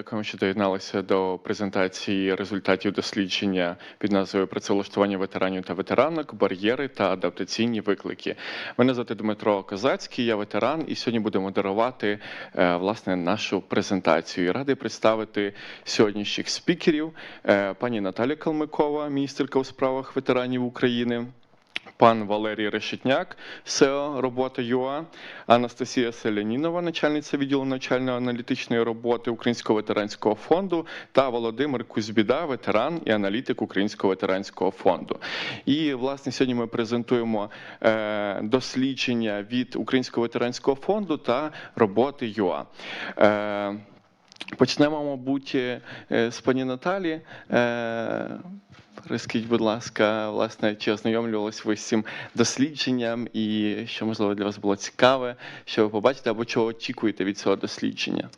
Дякуємо, що доєдналися до презентації результатів дослідження під назвою Працевлаштування ветеранів та ветеранок, бар'єри та адаптаційні виклики. Мене звати Дмитро Козацький, я ветеран, і сьогодні буду модерувати е, власне нашу презентацію. І Радий представити сьогоднішніх спікерів: Е, пані Наталя Калмикова, міністерка у справах ветеранів України. Пан Валерій Решетняк, СЕО робота ЮА, Анастасія Селянінова, начальниця відділу навчально-аналітичної роботи Українського ветеранського фонду, та Володимир Кузьбіда, ветеран і аналітик Українського ветеранського фонду. І власне сьогодні ми презентуємо е, дослідження від Українського ветеранського фонду та роботи ЮА. Е, Почнемо, мабуть, е, з пані Наталі. Розкажіть, будь ласка, власне, чи ознайомлювалися ви з цим дослідженням, і що можливо для вас було цікаве, що ви побачите, або чого очікуєте від цього дослідження?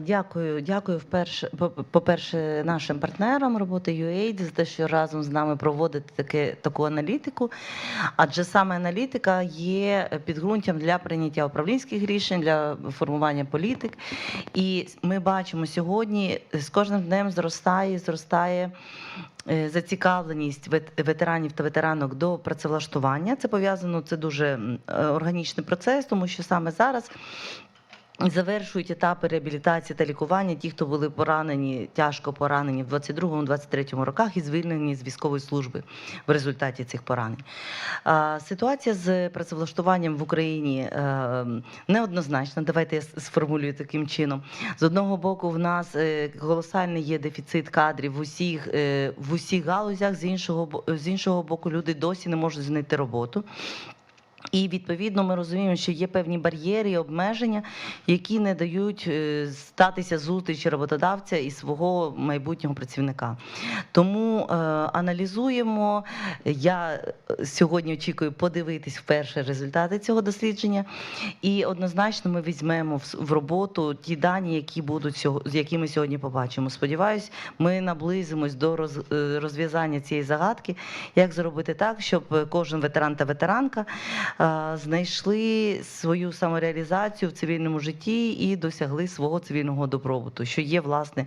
Дякую, дякую вперше, по- по-перше, нашим партнерам роботи UAID за те, що разом з нами проводити таке, таку аналітику. Адже саме аналітика є підґрунтям для прийняття управлінських рішень, для формування політик. І ми бачимо сьогодні, з кожним днем зростає, зростає. е, Зацікавленість вет- ветеранів та ветеранок до працевлаштування. Це пов'язано, це дуже е, органічний процес, тому що саме зараз Завершують етапи реабілітації та лікування ті, хто були поранені, тяжко поранені в 22-23 роках і звільнені з військової служби в результаті цих поранень. Ситуація з працевлаштуванням в Україні е, неоднозначна. Давайте я сформулюю таким чином. З одного боку, в нас е, колосальний є дефіцит кадрів в усіх, е, в усіх галузях, з іншого, з іншого боку, люди досі не можуть знайти роботу. І відповідно ми розуміємо, що є певні бар'єри і обмеження, які не дають е, статися зустрічі роботодавця і свого майбутнього працівника. Тому е, аналізуємо. Я е, сьогодні очікую подивитись вперше результати цього дослідження, і однозначно ми візьмемо в, роботу ті дані, які будуть які ми сьогодні побачимо. Сподіваюсь, ми наблизимось до роз, е, розв'язання цієї загадки, як зробити так, щоб кожен ветеран та ветеранка знайшли свою самореалізацію в цивільному житті і досягли свого цивільного добробуту, що є власне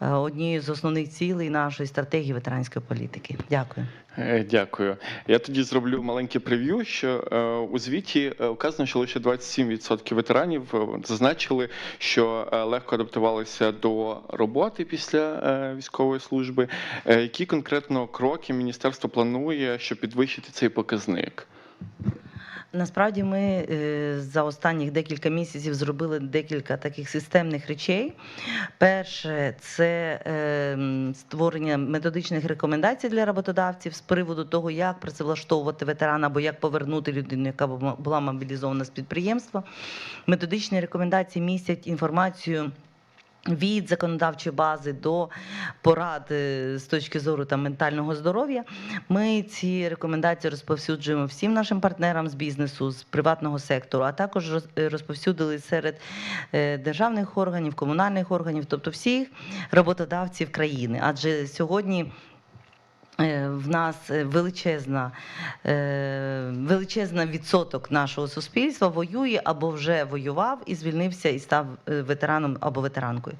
е, однією з основних цілей нашої стратегії ветеранської політики. Дякую. Е, Дякую. Я тоді зроблю маленьке прев'ю, що е, у звіті е, вказано, що лише 27% ветеранів е, зазначили, що е, легко адаптувалися до роботи після е, військової служби. Е, Які конкретно кроки міністерство планує, щоб підвищити цей показник? Насправді ми е, за останніх декілька місяців зробили декілька таких системних речей. Перше, це е, створення методичних рекомендацій для роботодавців з приводу того, як працевлаштовувати ветерана або як повернути людину, яка була- була мобілізована з підприємства. Методичні рекомендації містять інформацію. Від законодавчої бази до порад е, з точки зору там, ментального здоров'я, ми ці рекомендації розповсюджуємо всім нашим партнерам з бізнесу, з приватного сектору, а також е, розповсюдили серед е, державних органів, комунальних органів, тобто всіх роботодавців країни. Адже сьогодні. Е, В нас е, величезна, е, величезна відсоток нашого суспільства воює або вже воював і звільнився і став ветераном або ветеранкою.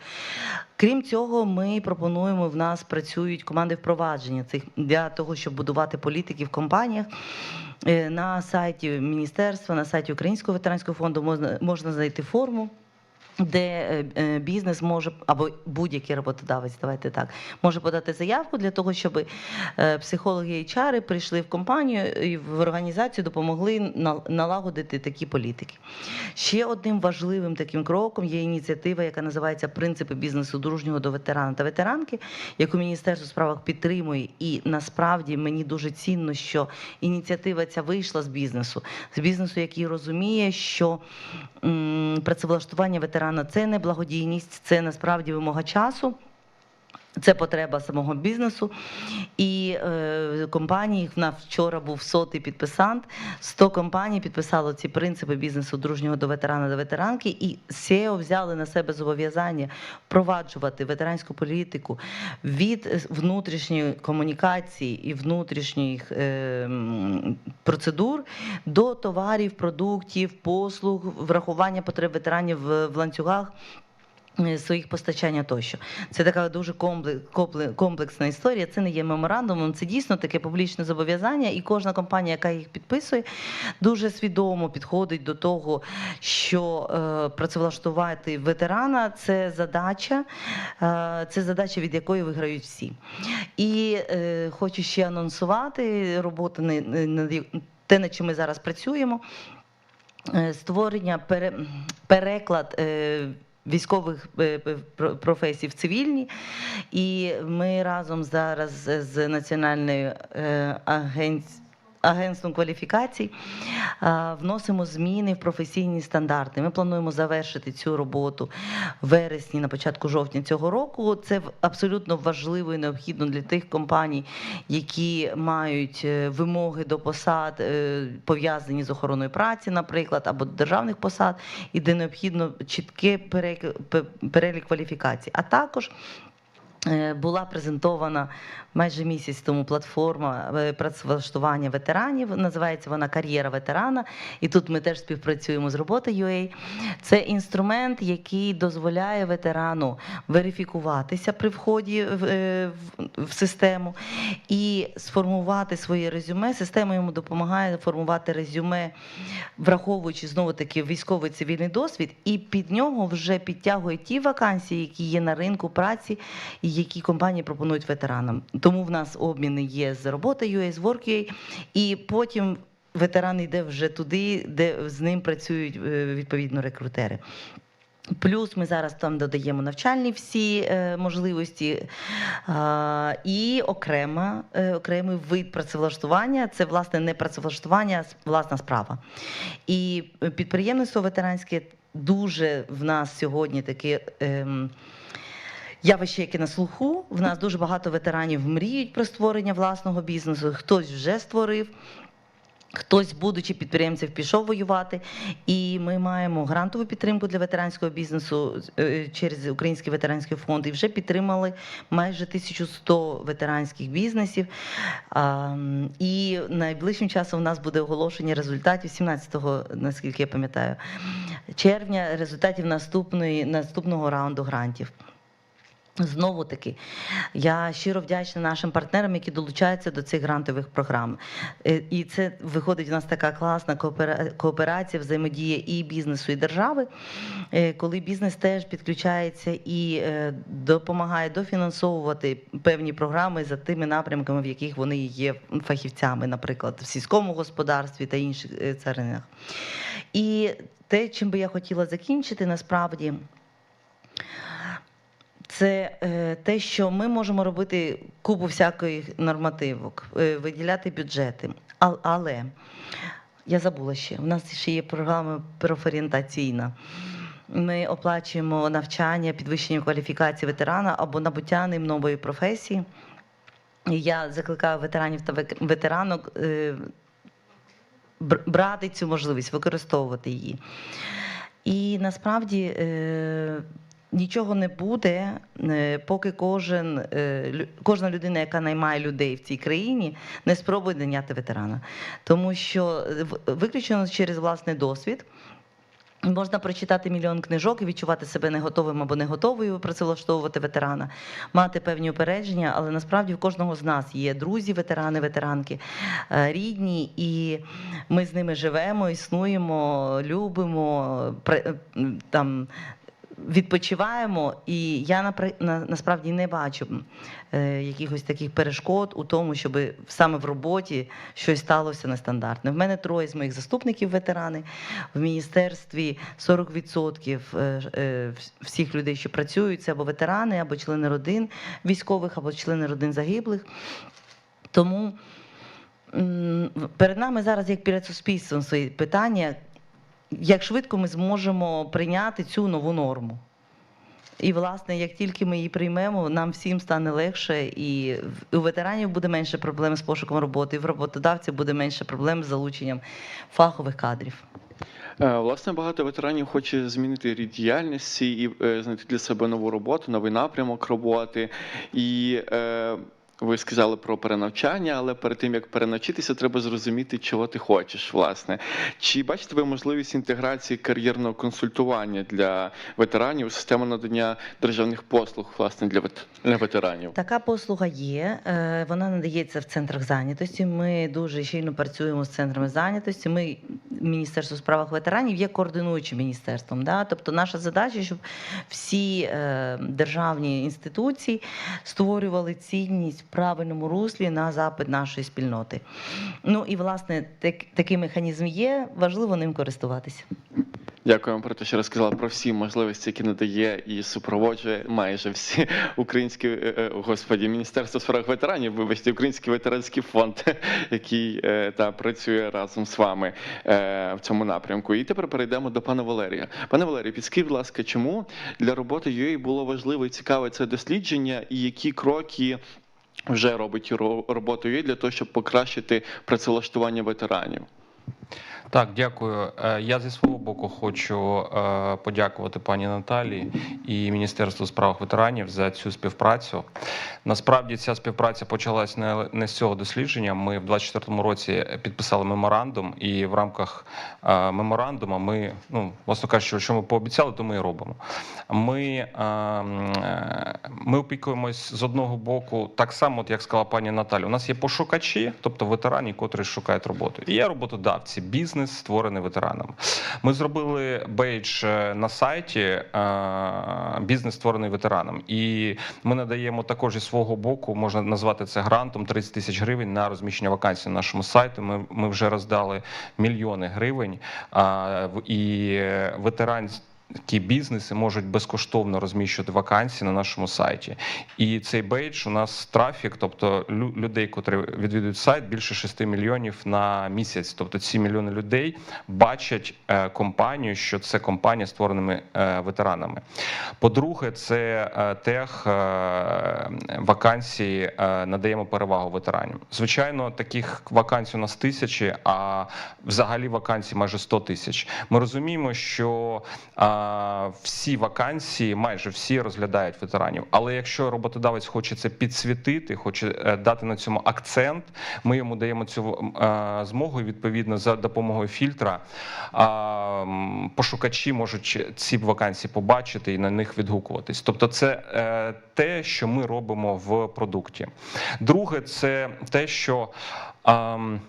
Крім цього, ми пропонуємо в нас працюють команди впровадження цих для того, щоб будувати політики в компаніях. На сайті міністерства, на сайті Українського ветеранського фонду можна, можна знайти форму. Де е, е, бізнес може або будь-який роботодавець, давайте так, може подати заявку для того, щоб е, психологи і HR прийшли в компанію і в організацію допомогли налагодити такі політики. Ще одним важливим таким кроком є ініціатива, яка називається Принципи бізнесу дружнього до ветерана та ветеранки, яку Міністерство справах підтримує. І насправді мені дуже цінно, що ініціатива ця вийшла з бізнесу, з бізнесу, який розуміє, що працевлаштування ветерана це не благодійність, це насправді вимога часу. Це потреба самого бізнесу і е, компанії. В нас вчора був сотий підписант. 100 компаній підписало ці принципи бізнесу дружнього до ветерана до ветеранки, і SEO взяли на себе зобов'язання впроваджувати ветеранську політику від внутрішньої комунікації і внутрішніх е, процедур до товарів, продуктів, послуг, врахування потреб ветеранів в, ланцюгах своїх постачання тощо. Це така дуже компле- компле- комплексна історія. Це не є меморандумом, це дійсно таке публічне зобов'язання, і кожна компанія, яка їх підписує, дуже свідомо підходить до того, що е, працевлаштувати ветерана це задача, е, це задача, від якої виграють всі. І е, хочу ще анонсувати роботу на, те, над чим ми зараз працюємо. Е, Створення пере, переклад. Військових е, про- професій в цивільні, і ми разом зараз з Національною е, агенцією агентством кваліфікацій вносимо зміни в професійні стандарти. Ми плануємо завершити цю роботу в вересні, на початку жовтня цього року. Це абсолютно важливо і необхідно для тих компаній, які мають е, вимоги до посад, е, пов'язані з охороною праці, наприклад, або державних посад, і де необхідно чітке перелік кваліфікацій. А також Була презентована майже місяць тому платформа е, працевлаштування ветеранів. Називається вона Кар'єра ветерана. І тут ми теж співпрацюємо з роботою.ua. Це інструмент, який дозволяє ветерану верифікуватися при вході в, е, в- систему і сформувати своє резюме. Система йому допомагає формувати резюме, враховуючи знову таки військовий цивільний досвід, і під нього вже підтягує ті вакансії, які є на ринку праці, які компанії пропонують ветеранам. Тому в нас обміни є з роботою, з Work.ua, і потім ветеран йде вже туди, де з ним працюють е, відповідно рекрутери. Плюс ми зараз там додаємо навчальні всі е, можливості. А, і окрема, е, окремий вид працевлаштування це власне не працевлаштування, а власна справа. І підприємництво ветеранське дуже в нас сьогодні таке. Ем, Явище, яке на слуху, в нас дуже багато ветеранів мріють про створення власного бізнесу. Хтось вже створив, Хтось, будучи підприємцем, пішов воювати, і ми маємо грантову підтримку для ветеранського бізнесу е, через Український ветеранський фонд. І вже підтримали майже 1100 ветеранських бізнесів. І найближчим часом у нас буде оголошення результатів 17-го, наскільки я пам'ятаю, червня, результатів наступної наступного раунду грантів. Знову таки, я щиро вдячна нашим партнерам, які долучаються до цих грантових програм. Е, І це виходить у нас така класна кооперація, взаємодія і бізнесу, і держави, е, коли бізнес теж підключається і е, допомагає дофінансовувати певні програми за тими напрямками, в яких вони є фахівцями, наприклад, в сільському господарстві та інших царинах. І те, чим би я хотіла закінчити, насправді. Це е, те, що ми можемо робити купу всяких нормативок, е, виділяти бюджети. Але я забула ще, у нас ще є програма профорієнтаційна. Ми оплачуємо навчання, підвищення кваліфікації ветерана або набуття ним нової професії. Я закликаю ветеранів та ветеранок е, брати цю можливість, використовувати її. І насправді нічого не буде, е, поки кожен, е, кожна людина, яка наймає людей в цій країні, не спробує наняти ветерана. Тому що е, в- виключно через власний досвід. Можна прочитати мільйон книжок і відчувати себе не готовим або не готовою працевлаштовувати ветерана, мати певні упередження, але насправді в кожного з нас є друзі, ветерани, ветеранки, рідні, і ми з ними живемо, існуємо, любимо, там. Відпочиваємо, і я насправді не бачу е, якихось таких перешкод у тому, щоб саме в роботі щось сталося нестандартне. В мене троє з моїх заступників ветерани. В міністерстві 40% е, е, вс- всіх людей, що працюють, це або ветерани, або члени родин військових, або члени родин загиблих. Тому перед нами зараз, як перед суспільством, свої питання, як швидко ми зможемо прийняти цю нову норму. І, власне, як тільки ми її приймемо, нам всім стане легше, і у ветеранів буде менше проблем з пошуком роботи, і в роботодавців буде менше проблем з залученням фахових кадрів. Е, Власне, багато ветеранів хоче змінити рід діяльності і е, знайти для себе нову роботу, новий напрямок роботи. І е, Ви сказали про перенавчання, але перед тим як перенавчитися, треба зрозуміти, чого ти хочеш, власне. Чи бачите ви можливість інтеграції кар'єрного консультування для ветеранів у систему надання державних послуг, власне, для вет- ветеранів? Така послуга є. е, Вона надається в центрах зайнятості. Ми дуже щільно працюємо з центрами зайнятості. Ми Міністерство справах ветеранів є координуючим міністерством. Да? Тобто, наша задача, щоб всі е, державні інституції створювали цінність в правильному руслі на запит нашої спільноти. Ну і власне так, такий механізм є. Важливо ним користуватися. Дякую вам про те, що розказали про всі можливості, які надає і супроводжує майже всі українські е, е, господі міністерство справ ветеранів. Вибачте, Український ветеранський фонд, який е, та працює разом з вами в цьому напрямку. І тепер перейдемо до пана Валерія. Пане Валерію, підскажіть, будь ласка, чому для роботи UA було важливо і цікаве це дослідження, і які кроки вже робить ро- роботу для того, щоб покращити працевлаштування ветеранів? Так, дякую. Е, Я зі свого боку хочу е, подякувати пані Наталії і Міністерству справ ветеранів за цю співпрацю. Насправді ця співпраця почалась не, з цього дослідження. Ми в 24-му році підписали меморандум, і в рамках е, меморандуму ми, ну власно кажучи, що ми пообіцяли, то ми і робимо. Ми, ми опікуємось з одного боку, так само, от як сказала пані Наталя. У нас є пошукачі, тобто ветерані, котрі шукають роботу. І є роботодавці, бізнес створений ветераном, Ми зробили бейдж е, на сайті е, бізнес створений ветеранам. І ми надаємо також із свого боку, можна назвати це грантом 30 тисяч гривень на розміщення вакансій на нашому сайті. Ми, ми вже роздали мільйони гривень. І е, ветеранські бізнеси можуть безкоштовно розміщувати вакансії на нашому сайті. І цей бейдж у нас трафік, тобто людей, котрі відвідують сайт, більше 6 мільйонів на місяць. Тобто ці мільйони людей бачать е, компанію, що це компанія з створеними е, ветеранами. По-друге, це е, тех вакансії надаємо перевагу ветеранам. Звичайно, таких вакансій у нас тисячі, а взагалі вакансій майже 100 тисяч. Ми розуміємо, що всі вакансії, майже всі розглядають ветеранів. Але якщо роботодавець хоче це підсвітити, хоче е, дати на цьому акцент, ми йому даємо цю е, змогу. І відповідно за допомогою фільтра а, пошукачі можуть ці вакансії побачити і на них відгукуватись. Тобто, це е, те, що ми робимо в продукті. Друге, це те, що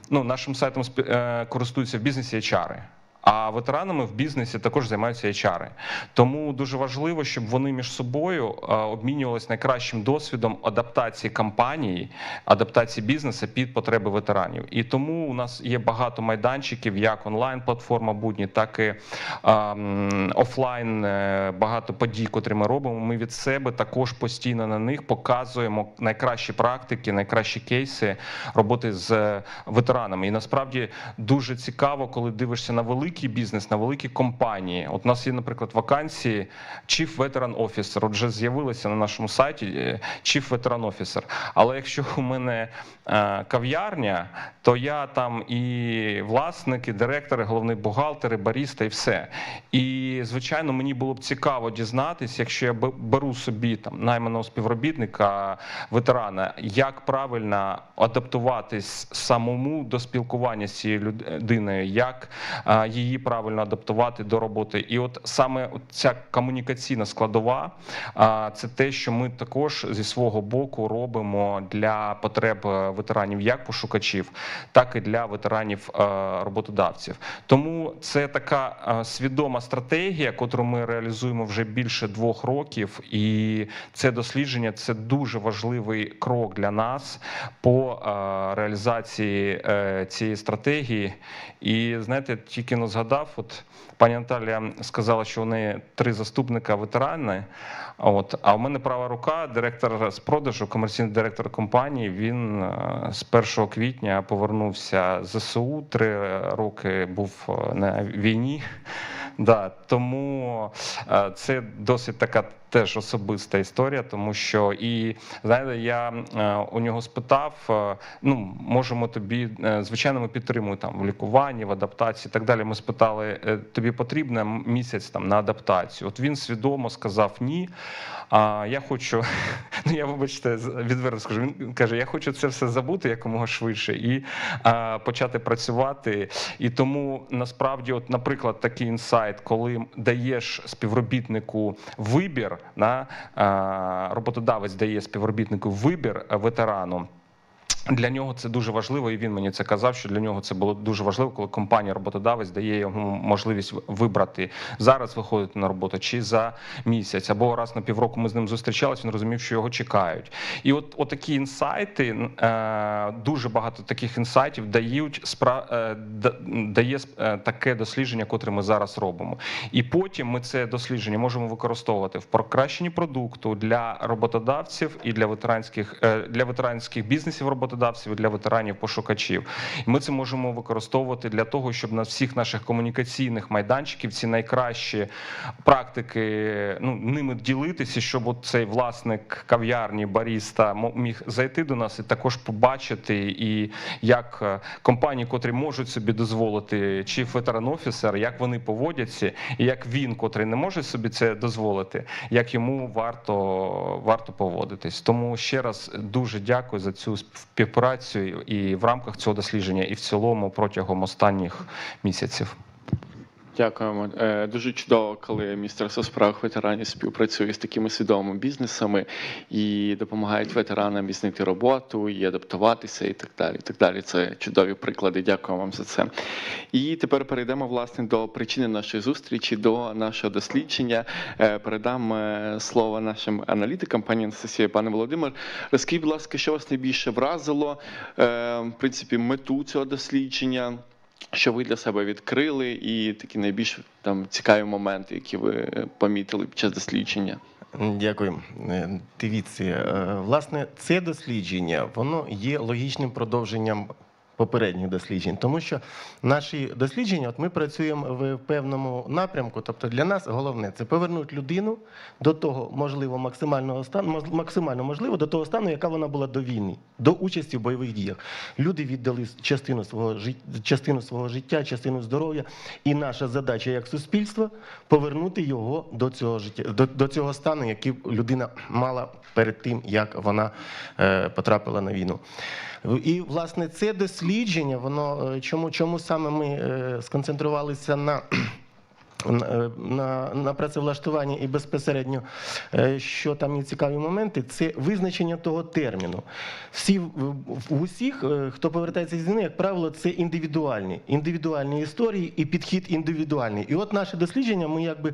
ну, нашим сайтом е, користуються в бізнесі HR. А ветеранами в бізнесі також займаються HR. Тому дуже важливо, щоб вони між собою е, обмінювалися найкращим досвідом адаптації компанії, адаптації бізнесу під потреби ветеранів. І тому у нас є багато майданчиків, як онлайн-платформа будні, так і ем, офлайн, е, багато подій, котрі ми робимо. Ми від себе також постійно на них показуємо найкращі практики, найкращі кейси роботи з ветеранами. І насправді дуже цікаво, коли дивишся на великий бізнес, на великі компанії. От у нас є, наприклад, вакансії Chief Veteran Officer. От вже з'явилося на нашому сайті е, Chief Veteran Officer. Але якщо у мене е, кав'ярня, то я там і власник, і директор, і головний бухгалтер, і баріста, і все. І звичайно, мені було б цікаво дізнатися, якщо я беру собі там найманого співробітника, ветерана, як правильно адаптуватись самому до спілкування з цією людиною, як а, її правильно адаптувати до роботи. І от саме ця комунікаційна складова, це те, що ми також зі свого боку робимо для потреб е, ветеранів, як пошукачів, так і для ветеранів е, роботодавців. Тому це така е, свідома стратегія, яку ми реалізуємо вже більше двох років, і це дослідження це дуже важливий крок для нас по реалізації цієї стратегії. І знаєте, тільки но згадав, от пані Наталія сказала, що вони три заступника ветерани. От, а у мене права рука, директор з продажу, комерційний директор компанії. Він е, з 1 квітня повернувся з ЗСУ. Три роки був е, на війні. Да, тому е, це досить така теж особиста історія, тому що і знаєте, я е, у нього спитав: е, ну можемо тобі, е, звичайно, ми підтримуємо там в лікуванні, в адаптації і так далі. Ми спитали, тобі потрібно місяць там на адаптацію. От він свідомо сказав ні. А я хочу, ну я вибачте, відверто скажу. Він каже: Я хочу це все забути якомога швидше і а, почати працювати. І тому насправді, от, наприклад, такий інсайт, коли даєш співробітнику вибір, на роботодавець дає співробітнику вибір е, ветерану. Для нього це дуже важливо, і він мені це казав, що для нього це було дуже важливо, коли компанія роботодавець дає йому можливість вибрати зараз виходити на роботу чи за місяць, або раз на півроку ми з ним зустрічалися. Він розумів, що його чекають. І от, от такі інсайти, е, дуже багато таких інсайтів дають спра, е, дає е, таке дослідження, котре ми зараз робимо. І потім ми це дослідження можемо використовувати в покращенні продукту для роботодавців і для ветеранських для ветеранських бізнесів роботодавців, і для ветеранів пошукачів. І ми це можемо використовувати для того, щоб на всіх наших комунікаційних майданчиків ці найкращі практики ну ними ділитися, щоб от цей власник кав'ярні баріста міг зайти до нас і також побачити, і як е, компанії, котрі можуть собі дозволити, чи ветеран-офісер, як вони поводяться, і як він, котрий не може собі це дозволити, як йому варто, варто поводитись. Тому ще раз дуже дякую за цю співпрацю і в рамках цього дослідження, і в цілому протягом останніх місяців. Дякуємо. Е, Дуже чудово, коли Міністерство справ ветеранів співпрацює з такими свідомими бізнесами і допомагають ветеранам і знайти роботу, і адаптуватися, і так далі. І так далі. Це чудові приклади. Дякую вам за це. І тепер перейдемо власне до причини нашої зустрічі, до нашого дослідження. Е, Передам е, слово нашим аналітикам, пані Анастасія, пане Володимир. Розкажіть, будь ласка, що вас найбільше вразило, в принципі, мету цього дослідження що ви для себе відкрили, і такі найбільш там цікаві моменти, які ви е, помітили під час дослідження. Дякую. Е, Дивіться, е, власне, це дослідження воно є логічним продовженням попередніх досліджень, тому що наші дослідження, от ми працюємо в певному напрямку. Тобто для нас головне це повернути людину до того, можливо, максимального стану, максимально можливо, до того стану, яка вона була до війни, до участі в бойових діях. Люди віддали частину свого частину свого життя, частину здоров'я, і наша задача як суспільства повернути його до цього життя, до, до цього стану, який людина мала перед тим, як вона е, потрапила на війну. І власне це дослідження, воно е, чому, чому саме ми е, сконцентрувалися на. На, на, на працевлаштуванні і безпосередньо, е, що там є цікаві моменти, це визначення того терміну. Всі в, усіх, е, хто повертається з війни, як правило, це індивідуальні, індивідуальні історії і підхід індивідуальний. І от наше дослідження, ми якби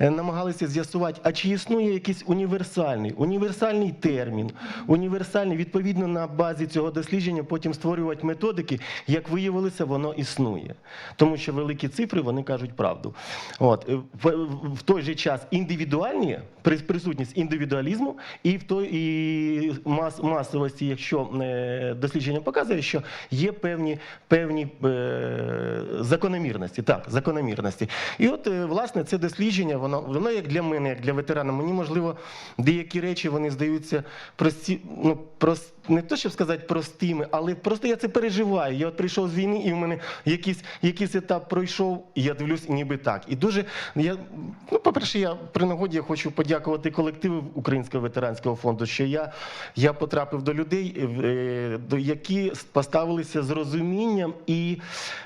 е, намагалися з'ясувати, а чи існує якийсь універсальний, універсальний термін, універсальний, відповідно на базі цього дослідження, потім створювати методики, як виявилося, воно існує. Тому що великі цифри вони кажуть правду. От е, в, в той же час індивідуальні присутність індивідуалізму, і в той і мас, масовості, якщо е, дослідження показує, що є певні певні е, закономірності. Так, закономірності. І от е, власне це дослідження, воно воно як для мене, як для ветерана, мені можливо деякі речі вони здаються прості, ну прос, не то, щоб сказати простими, але просто я це переживаю. Я от прийшов з війни, і в мене якийсь, якийсь етап пройшов, і я дивлюсь, ніби так. І дуже я, ну, по-перше, я при нагоді я хочу подякувати колективу Українського ветеранського фонду, що я, я потрапив до людей, е, до які поставилися з розумінням, і,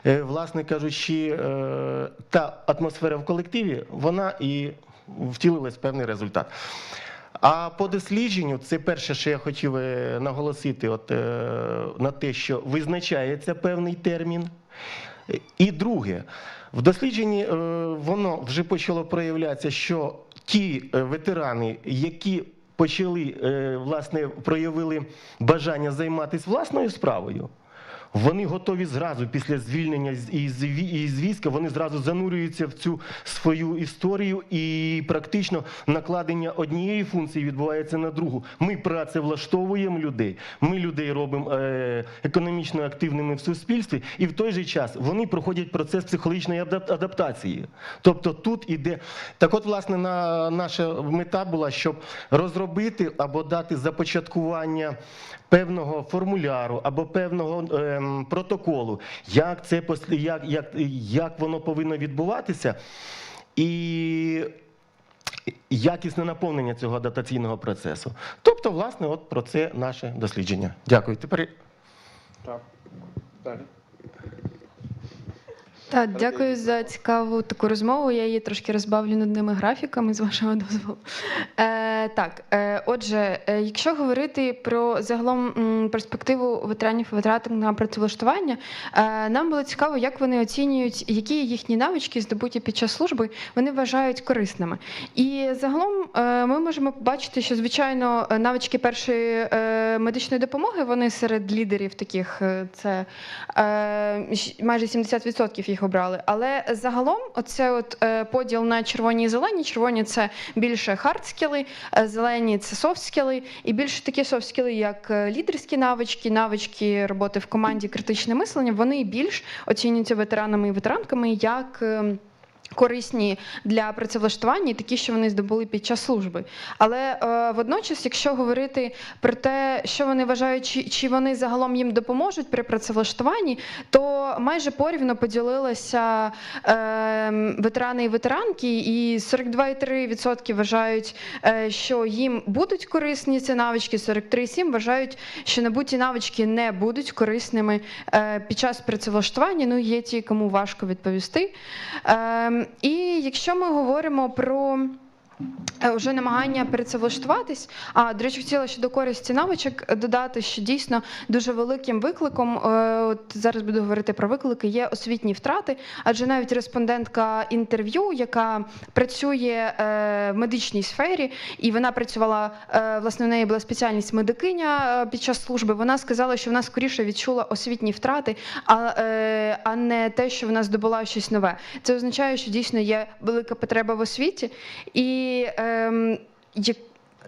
е, власне кажучи, е, та атмосфера в колективі, вона і втілилась певний результат. А по дослідженню, це перше, що я хотів е, наголосити, от, е, на те, що визначається певний термін. І друге, в дослідженні е, воно вже почало проявлятися, що ті ветерани, які почали, власне, проявили бажання займатися власною справою, Вони готові зразу після звільнення із війська, вони зразу занурюються в цю свою історію, і практично накладення однієї функції відбувається на другу. Ми працевлаштовуємо людей, ми людей робимо е, економічно активними в суспільстві, і в той же час вони проходять процес психологічної адап- адаптації. Тобто тут іде так, от, власне, на наша мета була, щоб розробити або дати започаткування певного формуляру або певного ем, протоколу, як це як, як, як воно повинно відбуватися, і якісне наповнення цього адаптаційного процесу. Тобто, власне, от про це наше дослідження. Дякую. Тепер Так. Далі. Так, дякую за цікаву таку розмову. Я її трошки розбавлю нудними графіками, з вашого дозволу. Е, так, е, отже, е, якщо говорити про загалом м, перспективу ветеранів і ветеранок на працевлаштування, е, нам було цікаво, як вони оцінюють, які їхні навички, здобуті під час служби, вони вважають корисними. І загалом е, ми можемо побачити, що звичайно навички першої е, медичної допомоги вони серед лідерів таких е, це е, майже 70% їх обрали. Але загалом, оце от е, поділ на червоні і зелені. Червоні це більше хардскіли, зелені це софтскіли, і більше такі софтскіли, як е, лідерські навички, навички роботи в команді, критичне мислення. Вони більш оцінюються ветеранами і ветеранками як. Корисні для працевлаштування, такі, що вони здобули під час служби. Але е, водночас, якщо говорити про те, що вони вважають, чи, чи вони загалом їм допоможуть при працевлаштуванні, то майже порівно поділилися е, ветерани і ветеранки, і 42,3% вважають, е, що їм будуть корисні ці навички, 43,7% вважають, що набуті навички не будуть корисними е, під час працевлаштування. Ну, є ті, кому важко відповісти. Е, і якщо ми говоримо про вже намагання працевлаштуватись. А до речі, хотіла щодо користі навичок додати, що дійсно дуже великим викликом, е, от зараз буду говорити про виклики, є освітні втрати, адже навіть респондентка інтерв'ю, яка працює е, в медичній сфері, і вона працювала е, власне. У неї була спеціальність медикиня е, під час служби. Вона сказала, що вона скоріше відчула освітні втрати, а, е, а не те, що вона здобула щось нове. Це означає, що дійсно є велика потреба в освіті, і ем, як-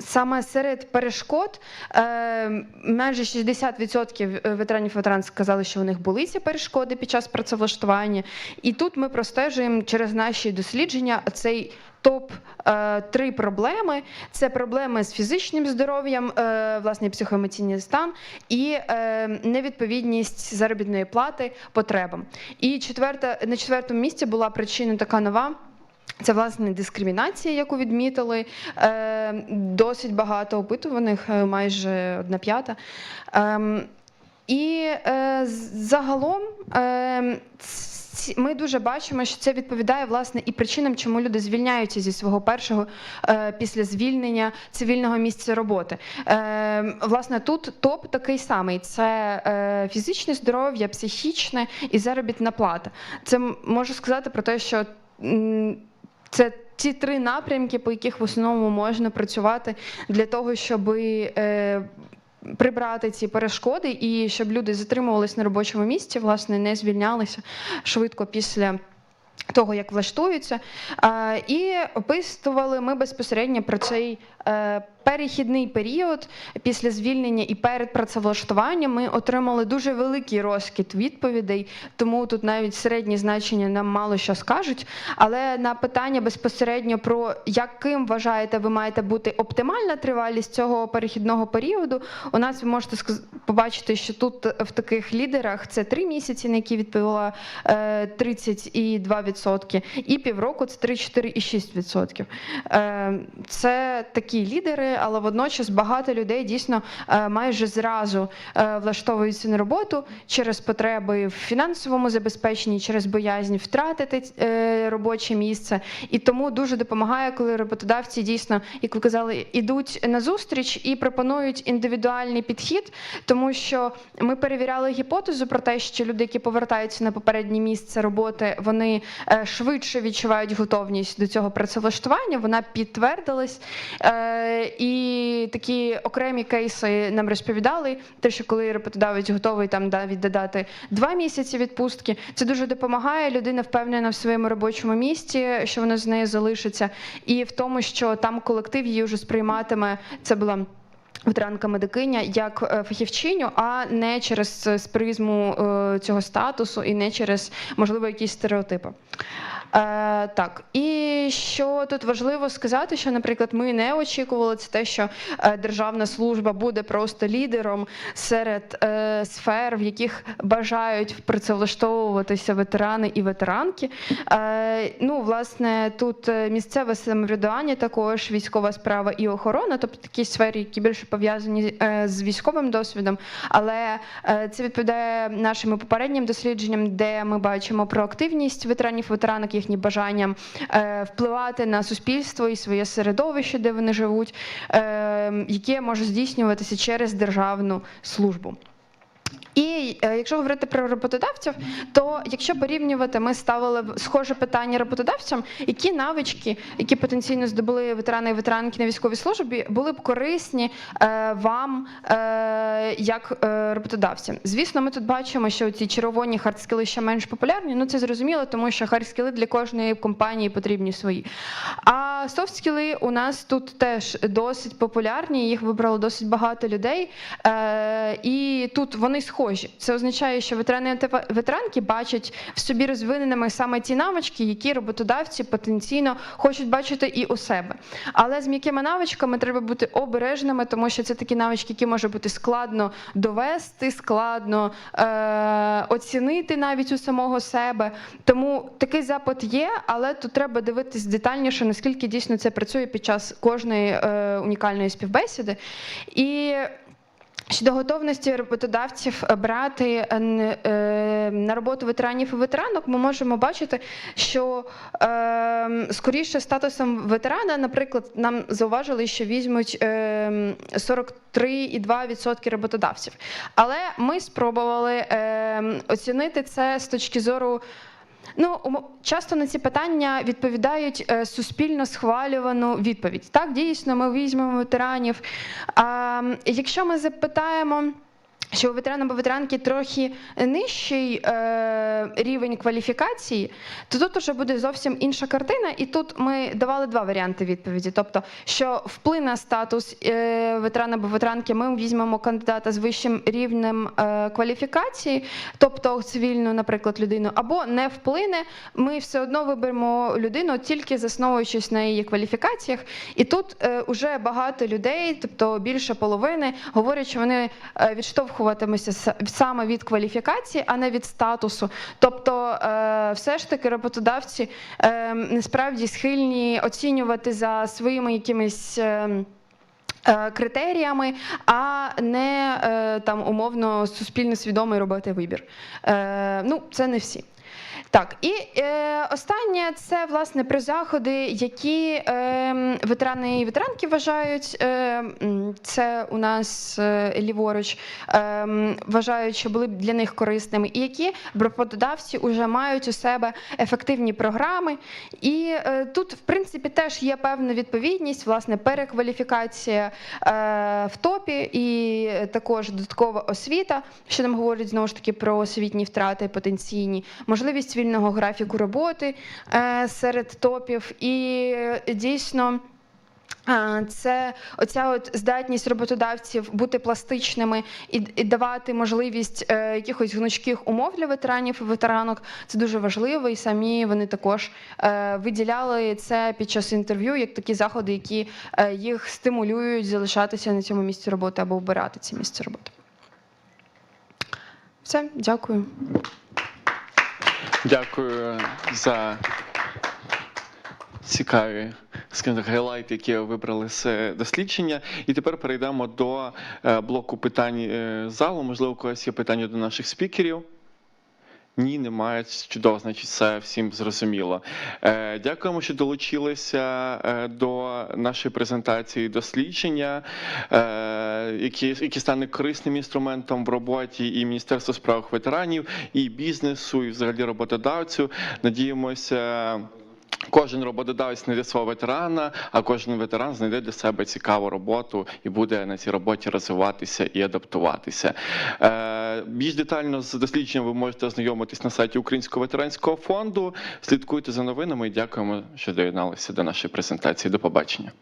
Саме серед перешкод е, майже 60% ветеранів ветеран сказали, що у них були ці перешкоди під час працевлаштування. І тут ми простежуємо через наші дослідження цей топ е, три проблеми: це проблеми з фізичним здоров'ям, е, власне, психоемоційний стан і е, невідповідність заробітної плати потребам. І четверта на четвертому місці була причина така нова. Це власне дискримінація, яку відмітили е, досить багато опитуваних, е, майже одна п'ята. Ем, і е, загалом ми дуже бачимо, що це відповідає власне і причинам, чому люди звільняються зі свого першого після звільнення цивільного місця роботи. Власне, тут топ такий самий: це фізичне здоров'я, психічне і заробітна плата. Це можу сказати про те, що. Це ті три напрямки, по яких в основному можна працювати для того, щоб е, прибрати ці перешкоди і щоб люди затримувалися на робочому місці, власне, не звільнялися швидко після. Того, як влаштуються, і описували ми безпосередньо про цей е, перехідний період після звільнення і перед працевлаштуванням. Ми отримали дуже великий розкид відповідей, тому тут навіть середні значення нам мало що скажуть. Але на питання безпосередньо про яким вважаєте, ви маєте бути оптимальна тривалість цього перехідного періоду, у нас ви можете побачити, що тут в таких лідерах це три місяці, на які відповіла е, 32%, і півроку це 3,4,6%. Е, Це такі лідери, але водночас багато людей дійсно е, майже зразу е, влаштовуються на роботу через потреби в фінансовому забезпеченні, через боязнь втратити е, робоче місце. І тому дуже допомагає, коли роботодавці дійсно, як ви казали, ідуть на зустріч і пропонують індивідуальний підхід, тому що ми перевіряли гіпотезу про те, що люди, які повертаються на попереднє місце роботи, вони швидше відчувають готовність до цього працевлаштування. Вона підтвердилась. І такі окремі кейси нам розповідали. Те, що коли роботодавець готовий там навіть додати два місяці відпустки, це дуже допомагає. Людина впевнена в своєму робочому місці, що вона з нею залишиться, і в тому, що там колектив її вже сприйматиме. Це була. Ветеранка медикиня як е, фахівчиню, а не через е, призму е, цього статусу і не через можливо якісь стереотипи. Е, так, і що тут важливо сказати, що, наприклад, ми не очікували це те, що е, державна служба буде просто лідером серед е, сфер, в яких бажають працевлаштовуватися ветерани і ветеранки. Е, ну, власне, тут е, місцеве самоврядування, також військова справа і охорона, тобто такі сфери, які більше пов'язані е, з військовим досвідом. Але це відповідає нашим попереднім дослідженням, де ми бачимо проактивність ветеранів ветеранок, їхні бажанням е, впливати на суспільство і своє середовище, де вони живуть, е, яке може здійснюватися через державну службу. І е, якщо говорити про роботодавців, то якщо порівнювати, ми ставили схоже питання роботодавцям, які навички, які потенційно здобули ветерани і ветеранки на військовій службі, були б корисні е, вам е, як роботодавцям. Звісно, ми тут бачимо, що ці червоні хардскіли ще менш популярні. Ну це зрозуміло, тому що хардскіли для кожної компанії потрібні свої. А софтскіли у нас тут теж досить популярні. Їх вибрало досить багато людей. І тут вони схожі. Це означає, що ветерани та ветеранки бачать в собі розвиненими саме ті навички, які роботодавці потенційно хочуть бачити і у себе. Але з м'якими навичками треба бути обережними, тому що це такі навички, які може бути складно довести, складно е- оцінити навіть у самого себе. Тому такий запит є, але тут треба дивитись детальніше, наскільки дійсно це працює під час кожної е- унікальної співбесіди. І Щодо готовності роботодавців е, брати е, е, на роботу ветеранів і ветеранок, ми можемо бачити, що е, скоріше статусом ветерана, наприклад, нам зауважили, що візьмуть е, 43,2% роботодавців. Але ми спробували е, оцінити це з точки зору. Ну, часто на ці питання відповідають е, суспільно схвалювану відповідь. Так, дійсно, ми візьмемо ветеранів. Якщо ми запитаємо. Що у ветерана або ветеранки трохи нижчий е, рівень кваліфікації, то тут вже буде зовсім інша картина. І тут ми давали два варіанти відповіді. Тобто, що вплине статус е, ветерана або ветеранки, ми візьмемо кандидата з вищим рівнем е, кваліфікації, тобто цивільну, наприклад, людину, або не вплине. Ми все одно виберемо людину тільки засновуючись на її кваліфікаціях. І тут е, уже багато людей, тобто більше половини, говорять, що вони е, відштовхуватимуться саме від кваліфікації, а не від статусу. Тобто, е, все ж таки роботодавці е, насправді схильні оцінювати за своїми якимись. е, Критеріями, а не там умовно суспільно свідомий робити вибір. Ну, це не всі. Так, і е, останнє це власне про заходи, які е, ветерани і ветеранки вважають. Е, це у нас е, ліворуч е, вважають, що були б для них корисними, і які роботодавці вже мають у себе ефективні програми. І е, тут, в принципі, теж є певна відповідність, власне, перекваліфікація е, в топі і також додаткова освіта, що нам говорить знову ж таки про освітні втрати потенційні, можливість вільного графіку роботи серед топів, і дійсно. Це оця от здатність роботодавців бути пластичними і, і давати можливість е, якихось гнучких умов для ветеранів і ветеранок. Це дуже важливо, і самі вони також е, виділяли це під час інтерв'ю як такі заходи, які е, їх стимулюють залишатися на цьому місці роботи або обирати це місце роботи. Все, дякую. Дякую за цікаві скажімо так, гайлайти, які вибрали з е, дослідження. І тепер перейдемо до е, блоку питань е, залу. Можливо, у когось є питання до наших спікерів. Ні, немає. Чудово, значить, все всім зрозуміло. Дякуємо, що долучилися до нашої презентації дослідження, які, які стане корисним інструментом в роботі і Міністерства справ ветеранів, і бізнесу, і взагалі роботодавцю. Надіємося. Кожен роботодавець знайде свого ветерана, а кожен ветеран знайде для себе цікаву роботу і буде на цій роботі розвиватися і адаптуватися. Е, більш детально з дослідженням ви можете ознайомитись на сайті Українського ветеранського фонду. Слідкуйте за новинами і дякуємо, що доєдналися до нашої презентації. До побачення.